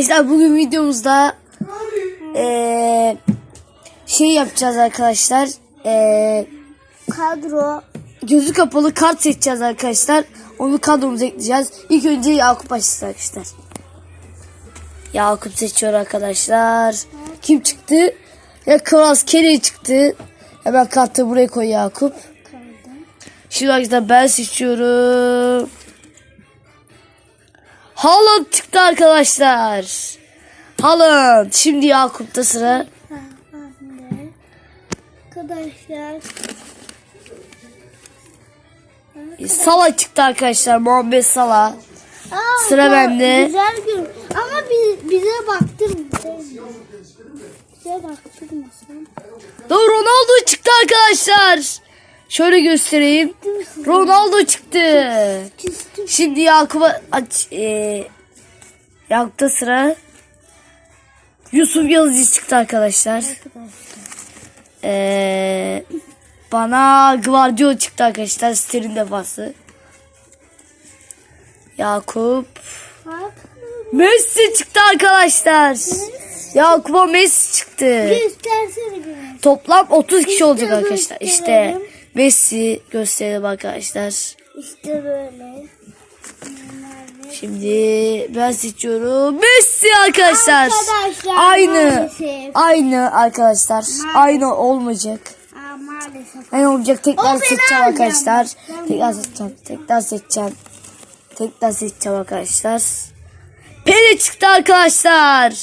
Arkadaşlar bugün videomuzda eee şey yapacağız arkadaşlar. Eee Kadro. gözü kapalı kart seçeceğiz arkadaşlar. Onu kadromuza ekleyeceğiz. İlk önce Yakup açsın arkadaşlar. Yakup seçiyor arkadaşlar. Kim çıktı? Ya Kras Kelly çıktı. Hemen kartı buraya koy Yakup. Şimdi arkadaşlar ben seçiyorum. Haaland çıktı arkadaşlar. Haaland. Şimdi Yakup'ta sıra. Arkadaşlar. Salah çıktı arkadaşlar. Muhammed Salah. Aa, Sıra bu bende. Güzel gün. Ama bi- bize baktırma. Bize baktırmasın. Dur Ronaldo çıktı arkadaşlar. Şöyle göstereyim. Ronaldo çıktı. Şimdi Yakup'a aç. E, Yakup'ta sıra. Yusuf Yazıcı çıktı arkadaşlar. E, bana Guardiola çıktı arkadaşlar. Sterling defası. Yakup. Messi çıktı arkadaşlar. Yakup'a Messi çıktı. Toplam 30 kişi olacak arkadaşlar. İşte. Messi gösterelim arkadaşlar. İşte böyle. Şimdi ben seçiyorum. Messi arkadaşlar. Arkadaşlar, Aynı. maalesef. Aynı arkadaşlar. Aynı olmayacak. Aa, maalesef. Aynı olacak. Tekrar seçeceğim arkadaşlar. Ben Tekrar seçeceğim. Tekrar seçeceğim. Tekrar seçeceğim arkadaşlar. Pele çıktı arkadaşlar.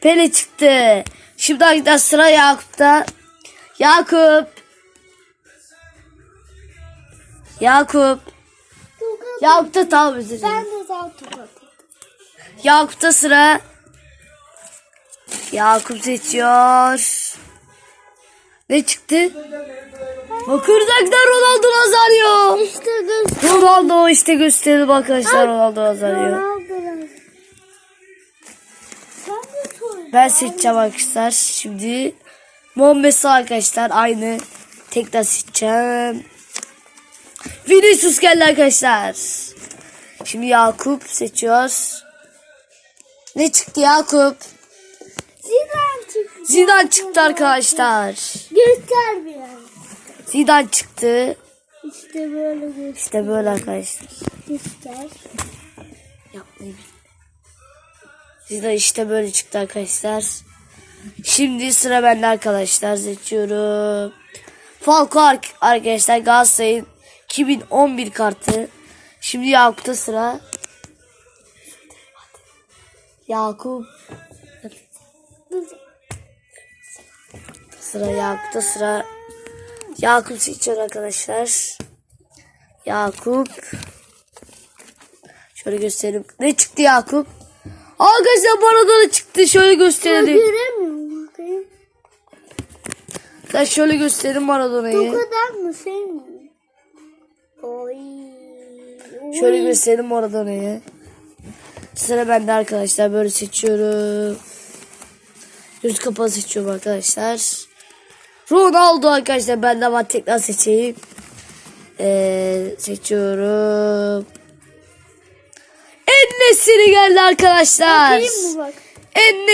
Pele çıktı. Şimdi arkadaşlar sıra Yakup'ta. Yakup. Yakup. Yakup'ta tamam özür. Ben de tokat. Yakup'ta sıra. Yakup seçiyor. Ne çıktı? Arkadaşlar Ronaldo Nazario. İşte göster. Ronaldo işte gösterelim arkadaşlar Ronaldo Nazario. Ben seçeceğim arkadaşlar. Şimdi Muhammed arkadaşlar aynı. Tekrar seçeceğim. Vinicius geldi arkadaşlar. Şimdi Yakup seçiyoruz. Ne çıktı Yakup? Zidane çıktı. Zidane çıktı arkadaşlar. Göster biraz. Zidane çıktı. İşte böyle göster. İşte böyle arkadaşlar. göster. Yapmayayım. Zidane işte böyle çıktı arkadaşlar. Şimdi sıra bende arkadaşlar. Seçiyorum. Falco Ark arkadaşlar Galatasaray'ın 2011 kartı. Şimdi Yakup'ta sıra. Yakup. Sıra Yakup'ta sıra. Yakup seçiyor arkadaşlar. Yakup. Şöyle göstereyim. Ne çıktı Yakup? Arkadaşlar Maradona çıktı. Şöyle gösterelim. Göremiyorum bakayım. Ben şöyle göstereyim Maradona'yı. Tokadan mı şey mi? Oy. Şöyle göstereyim Maradona'yı. Sıra bende arkadaşlar. Böyle seçiyorum. Göz kapalı seçiyorum arkadaşlar. Ronaldo arkadaşlar. Ben de ama tekrar seçeyim. Ee, seçiyorum. En geldi arkadaşlar. Bakayım mı bak? En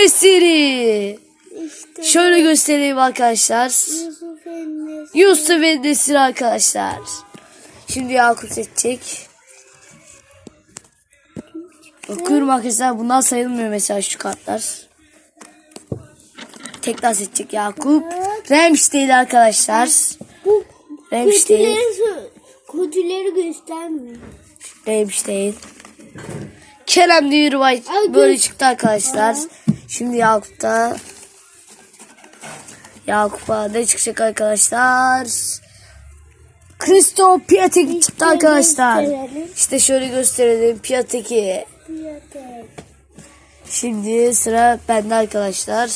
İşte Şöyle göstereyim arkadaşlar. Yusuf Enes. Yusuf Endesir arkadaşlar. Şimdi Yakup seçecek. Bakıyorum arkadaşlar bundan sayılmıyor mesela şu kartlar. Tekrar seçecek Yakup. Değil arkadaşlar. Rems değil. kötüleri, göstermiyor. Rems değil. Kerem Demirbay Ay, böyle çıktı arkadaşlar. Şimdi Yakup'ta. Yakup'a ne çıkacak arkadaşlar? Christo Piatek çıktı arkadaşlar. gösterelim. İşte şöyle gösterelim Piatek'i. Şimdi sıra bende arkadaşlar.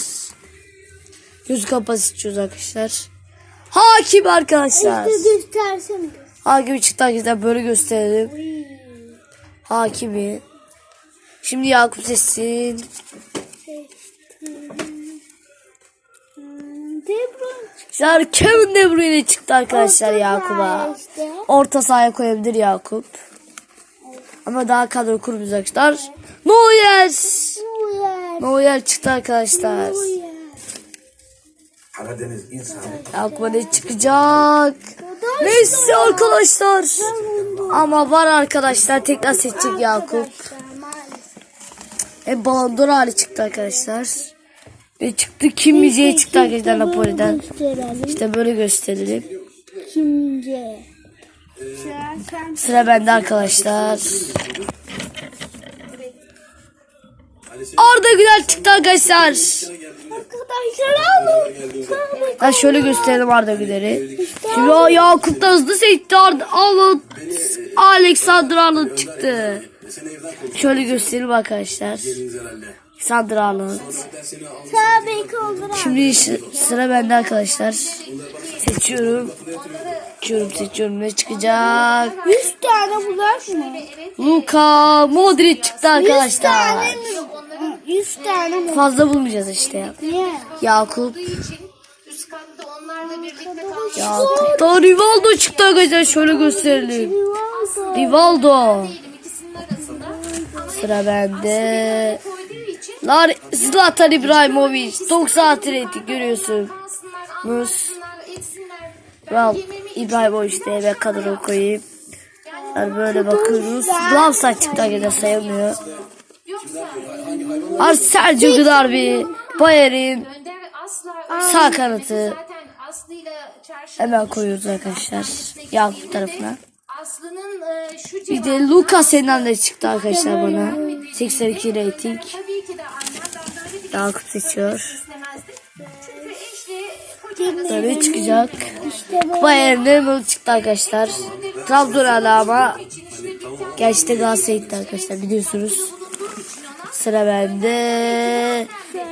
Yüz kapası seçiyoruz arkadaşlar. Hakim arkadaşlar. Hakimi çıktı arkadaşlar böyle gösterelim. Hakimi. Şimdi Yakup seçsin. Hmm, De Bruyne Arkadaşlar Kevin De Bruyne çıktı arkadaşlar Orta Yakup'a. işte. Orta sahaya koyabilir Yakup. Ama daha kadro kurmayacak arkadaşlar. Neuer. Neuer. Neuer çıktı arkadaşlar. Karadeniz insanı. Aklıma ne çıkacak? Messi arkadaşlar. Ama var arkadaşlar tekrar seçecek Yakup. E Ballon d'Or hali çıktı arkadaşlar. Ve çıktı Kim Müziği çıktı arkadaşlar Napoli'den. İşte böyle gösterelim. Kimce? Sıra. Sıra bende arkadaşlar. Arda Güler çıktı arkadaşlar. Arkadaşlar alın. Ben şöyle gösterelim Arda Güler'i. Şimdi o Yakup da hızlı seçti. Arda Arnold, Alexander Arnold çıktı. Şöyle gösterelim arkadaşlar. Olur. Şimdi sıra bende arkadaşlar. Seçiyorum. Seçiyorum seçiyorum ne çıkacak? 100 tane bular mı? Luka Modric çıktı 100 arkadaşlar. tane mi? Hı, 100 tane mi? Fazla bulmayacağız işte. Niye? Yakup. Yakup da Rivaldo çıktı arkadaşlar. Şöyle gösterelim. Rivaldo. ama Sıra bende. Lar Zlatan İbrahimovic 90 rating görüyorsun. Mus. Ral İbrahimovic diye ben kadro koyayım. Yani böyle bakıyoruz. Lavsa çıktı arkadaşlar sayılmıyor. Ar Sergio Gnabry, Bayer'in sağ kanatı. Hemen koyuyoruz arkadaşlar. Yakup tarafına. Bir de Lucas Hernandez çıktı arkadaşlar bana. 82 rating. tabii ki de annemden böyle bir Yakup seçiyor. Böyle çıkacak. Bu. Bayern'den bunu çıktı arkadaşlar. Trabzon hala ama gerçekten Galatasaray gitti arkadaşlar biliyorsunuz. Sıra bende.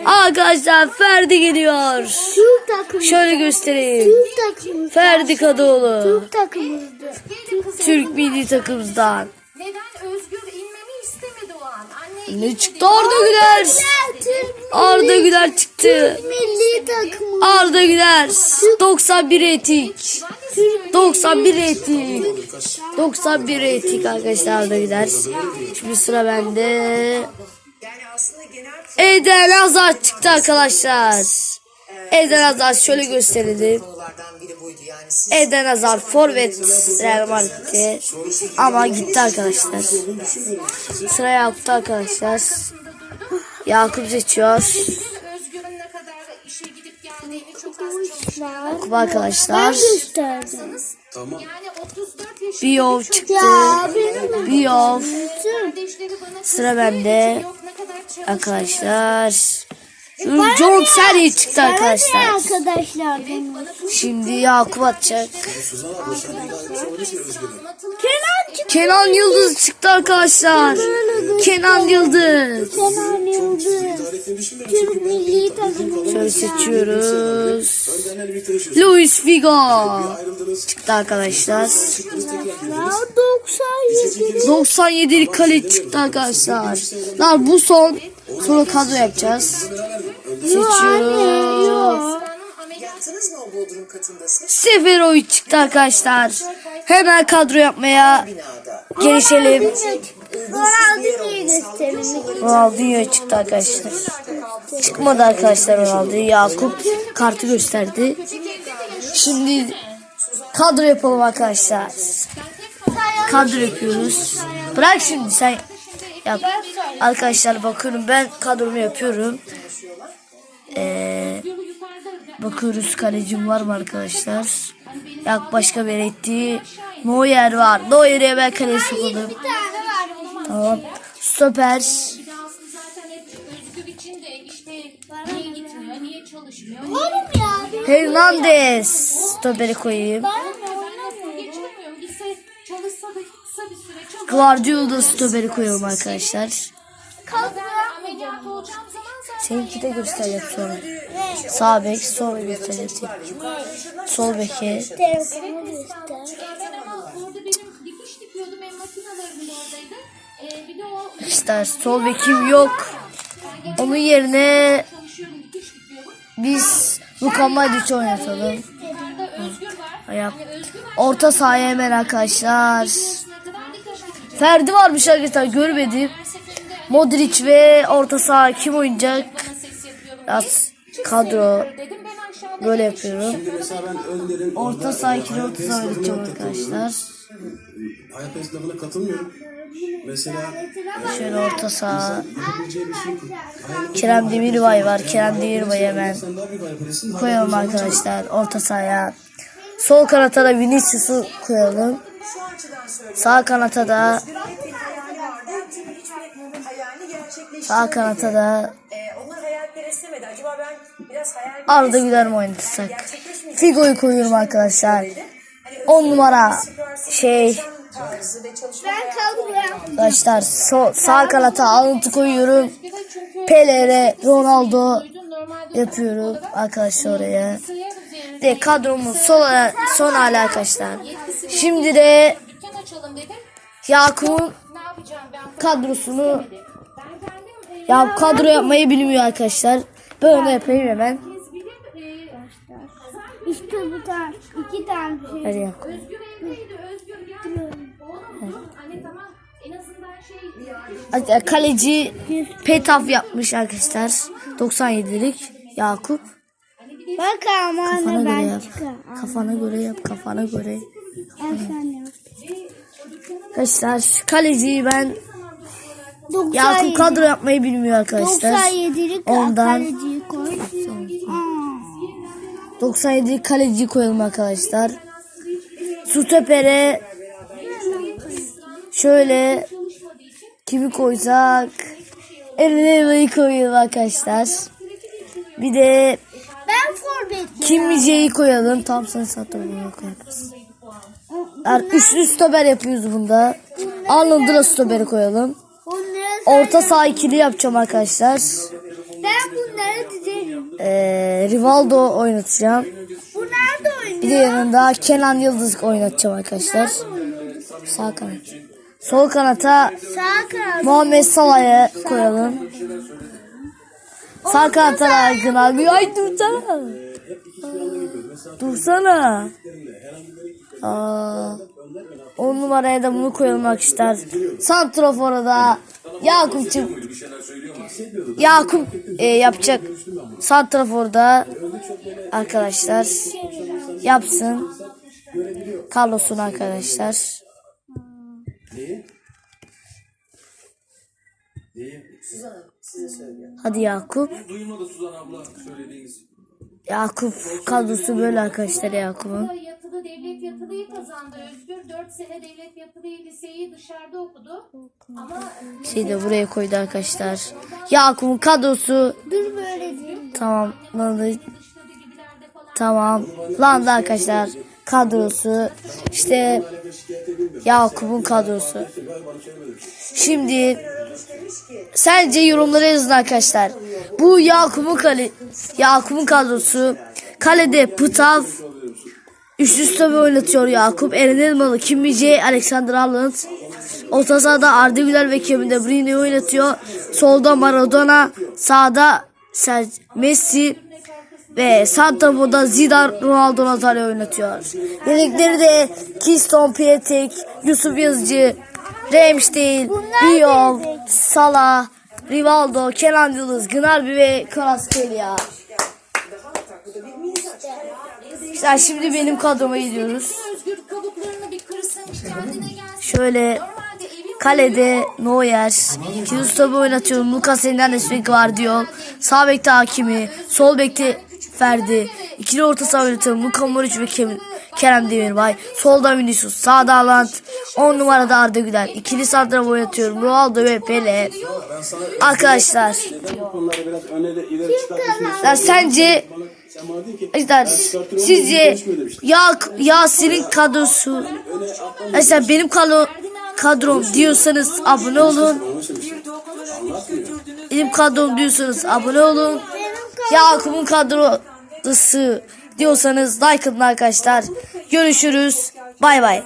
Arkadaşlar Ferdi geliyor. Türk takımı. Şöyle göstereyim. Türk takımı. Ferdi Kadıoğlu. Türk milli takımımızdan. neden Özgür inmemi istemedi o an? Anne Ne çıktı Arda Güler. Arda Güler çıktı. milli takımı. Arda Güler. 91 rating. 91 rating. 91 rating arkadaşlar Arda Güler. Şimdi sıra bende. Eden Hazard çıktı arkadaşlar. Eden Hazard şöyle gösterelim. Eden Hazard forvet Real Madrid'de ama gitti arkadaşlar. Sıra Yakup'ta arkadaşlar. Yakup seçiyor. Özgür'ün ne kadar işe gidip geldiğini çok az çalışıyor. Yakup arkadaşlar. Gösterdim. Yani 34 yaşında Biyov çıktı. Ya benim Biyov. kardeşleri bana Sıra bende. yok ne kadar çalışıyor. Arkadaşlar. John Terry çıktı arkadaşlar. arkadaşlar. Şimdi Yakup atacak. Kenan. Kenan Yıldız çıktı arkadaşlar. Kenan Yıldız. Kenan Şöyle seçiyoruz. Luis Figo. Çıktı arkadaşlar. Ya 97. 97 kale çıktı arkadaşlar. Lan bu son. Sonra kadro yapacağız. Katındasın? Seferovic çıktı arkadaşlar. Hemen kadro yapmaya girişelim. Ronaldinho çıktı arkadaşlar. Çıkmadı arkadaşlar Ronaldo. Yakup kartı gösterdi. Şimdi kadro yapalım arkadaşlar. Kadro yapıyoruz. Bırak şimdi sen yap. Arkadaşlar bakıyorum ben kadromu yapıyorum. Ee, bakıyoruz kalecim var mı arkadaşlar? Yok başka bir ettiği Neuer var. Neuer'e ben kaleye sokalım. Tamam. Stoper. Bir de zaten hep Özgür için de işte niye gitmiyor, niye çalışmıyor, niye Oğlum ya. Hernandez. Stoperi koyayım. Gitse çalışsa da kısa bir süre çalışsa. Guardiola stoperi koyalım arkadaşlar. Ben ameliyat olacağım zaman zaten Seninki de göstereceğim sonra. Sağ bek sonra göstereceğim. Sol beke. Telefonu göster. İşte sol bekim yok. Onun yerine biz Luka Modric oynatalım. Ayak. Orta sahaya hemen arkadaşlar. Ferdi varmış arkadaşlar görmedim. Modric ve orta saha kim oynayacak? Yaz kadro böyle yapıyorum. Orta saha ikili orta saha arkadaşlar. Hayat esnafına katılmıyorum. Mesela Şöyle orta saha. şey. Kerem Demirbay var. Kerem Demirbay hemen koyalım arkadaşlar orta sahaya. Sol kanata da Vinicius'u koyalım. Sağ kanata da sağ kanata da Arda Güler mi oynatsak? Figo'yu koyuyorum arkadaşlar. 10 numara şey tarzı ve çalışma Ben kalkıyorum. arkadaşlar so- sağ kanata alıntı koyuyorum. Pelere Ronaldo yapıyorum arkadaşlar oraya. De kadromun son, son hali arkadaşlar. Şimdi de dükkan açalım dedim. Yakup'un Ne yapacağım ben? kadrosunu e, ya kadro yapmayı bilmiyor arkadaşlar. Ben onu yapayım hemen. E, İşte bu tane. iki tane şey. Hadi Yakup. Kaleci Petaf yapmış arkadaşlar. 97'lik Yakup. Bak ama Kafana anne göre ben yap. çıkar. Kafana göre yap. Kafana göre. Arkadaşlar kaleciyi ben 97. Yakup kadro yapmayı bilmiyor arkadaşlar. 97'lik Ondan kaleciyi koy. Aa. 97 kaleci koyalım arkadaşlar. Stoper'e şöyle kimi koysak Eren'i koyalım arkadaşlar. Bir de Ben forvet. Kim Mice'yi koyalım. Tam sen bunu koyarız. Yani üçlü stoper yapıyoruz bunda. Arnold'u stoper'i koyalım. Orta saha ikili yapacağım arkadaşlar. Ben bunları dizerim. Ee, Rivaldo oynatacağım. Bu nerede oynuyor? Bir de yanında Kenan Yıldız oynatacağım arkadaşlar. Sağ kanat. Sol kanata. Muhammed Salah'ı koyalım. Sağ kanata da Gnabry. Ay dursana. Dursana. Aa, on numaraya da bunu koyalım arkadaşlar. Santrafor'a da Yakup'cum. Yakup e, yapacak. Santrafor'da arkadaşlar yapsın. Carlos'un arkadaşlar. Hadi Yakup. Duymadı Suzan abla söylediğiniz. Yakup kadrosu böyle arkadaşlar Yakup'un. yatılı devlet yatılıyı kazandı. Özgür 4 sene devlet yatılıyı liseyi dışarıda okudu. Ama Şey de buraya koydu arkadaşlar. Yakup'un kadrosu Dur böyle değil. tamamlandı. Tamam. Landı arkadaşlar. Kadrosu. İşte Yakup'un kadrosu. Şimdi sence yorumlara yazın arkadaşlar. Bu Yakup'un kale Yakup'un kadrosu. Kalede Pıtav Üst üste oynatıyor Yakup. Eren Elmalı, Kim Mice, Alexander Arnold. Orta sahada Arda Güler ve Kevin De Bruyne'yi oynatıyor. Solda Maradona, sağda Messi ve Santrafor'da Zidane, Ronaldo Nazario oynatıyor. Yedekleri de Kiston Pietek, Yusuf Yazıcı, Ramsdale, Biyol, Salah, Rivaldo, Kenan Yıldız, Gnabry ve Kvaratskhelia. İşte şimdi benim kadroma gidiyoruz. Şöyle kalede Neuer, Kirstop'u oynatıyorum. Lucas Hernandez ve Guardiol. Sağ bekte Hakimi, sol bekte Ferdi. İkili orta saha oynatıyorum. Luka Modric ve Kevin, Kerem Demirbay. Solda Vinicius, sağda Haaland. 10 numarada Arda Güler. İkili santrafor oynatıyorum. Ronaldo ve Pele. Arkadaşlar, ya sence Arkadaşlar sizce ya Yasin'in kadrosu mesela benim kadro, kadrom diyorsanız abone olun. Benim kadrom diyorsanız abone olun. Yakup'un kadrosu diyorsanız like atın arkadaşlar. Görüşürüz. Bay bay.